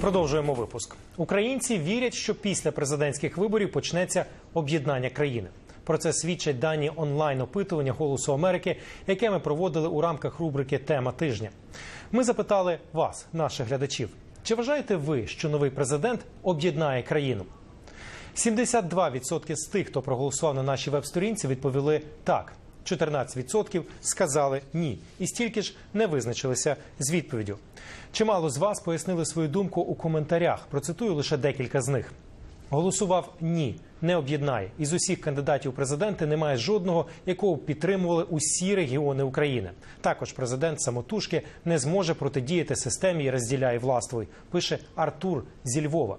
Продовжуємо випуск. Українці вірять, що після президентських виборів почнеться об'єднання країни. Про це свідчать дані онлайн опитування Голосу Америки, яке ми проводили у рамках рубрики Тема тижня. Ми запитали вас, наших глядачів, чи вважаєте ви, що новий президент об'єднає країну? 72% з тих, хто проголосував на нашій веб-сторінці, відповіли так. 14% сказали ні, і стільки ж не визначилися з відповіддю. Чимало з вас пояснили свою думку у коментарях. Процитую лише декілька з них. Голосував ні, не об'єднає. Із усіх кандидатів президенти немає жодного, якого підтримували усі регіони України. Також президент самотужки не зможе протидіяти системі і розділяє властвуй. Пише Артур зі Львова.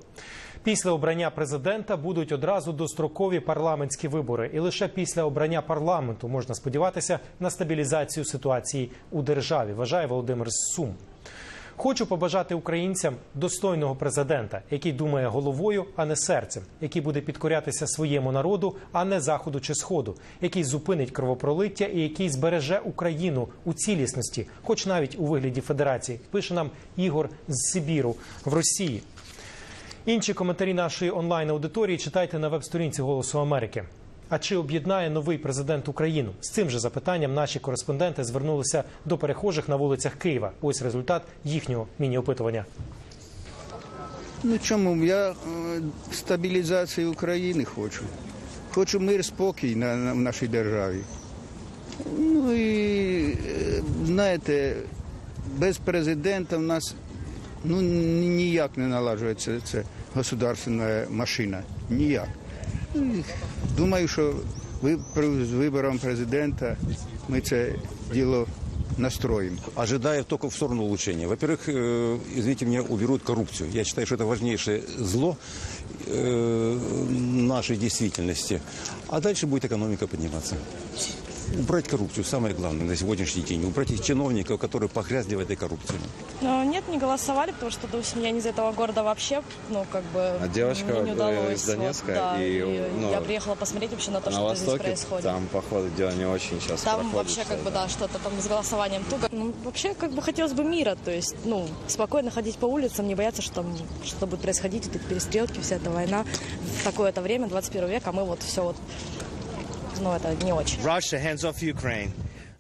Після обрання президента будуть одразу дострокові парламентські вибори, і лише після обрання парламенту можна сподіватися на стабілізацію ситуації у державі. Вважає Володимир Сум. Хочу побажати українцям достойного президента, який думає головою, а не серцем, який буде підкорятися своєму народу, а не заходу чи сходу, який зупинить кровопролиття і який збереже Україну у цілісності, хоч навіть у вигляді федерації. Пише нам Ігор з Сибіру в Росії. Інші коментарі нашої онлайн аудиторії читайте на веб-сторінці Голосу Америки. А чи об'єднає новий президент Україну? З цим же запитанням наші кореспонденти звернулися до перехожих на вулицях Києва. Ось результат їхнього міні-опитування. Ну чому? Я е, стабілізації України хочу. Хочу мир, спокій на, на в нашій державі. Ну і е, знаєте, без президента в нас ну, ні- ніяк не налажується ця государственна машина. Ніяк. Ну, і Думаю, що ви при- з вибором президента ми це діло настроїмо. ожидая только в сторону улучшения. Во-первых, э, извините меня, уберут коррупцию. Я считаю, что это важнейшее зло э, нашей действительности. А дальше будет экономика подниматься. Убрать коррупцию, самое главное на сегодняшний день. Убрать их чиновников, которые погрязли в этой коррупции. Ну, нет, не голосовали, потому что, допустим, я не из этого города вообще, ну, как бы, А девушка, мне не э, удалось. из Донецка, вот, да, и, ну, я приехала посмотреть вообще на то, на что здесь Востоке происходит. там, по ходу дела, не очень сейчас Там проходит вообще, как бы, это. да, что-то там с голосованием туго. Ну, вообще, как бы, хотелось бы мира, то есть, ну, спокойно ходить по улицам, не бояться, что там что будет происходить, вот эти перестрелки, вся эта война. В такое-то время, 21 век, а мы вот все вот, но это не очень. Russia, hands off Ukraine.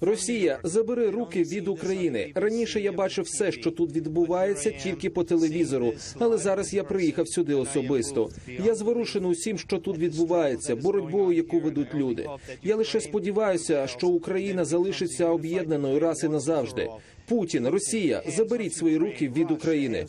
Росія, забери руки від України. Раніше я бачив все, що тут відбувається, тільки по телевізору. Але зараз я приїхав сюди особисто. Я зворушений усім, що тут відбувається, боротьбою, яку ведуть люди. Я лише сподіваюся, що Україна залишиться об'єднаною раз і назавжди. Путін, Росія, заберіть свої руки від України.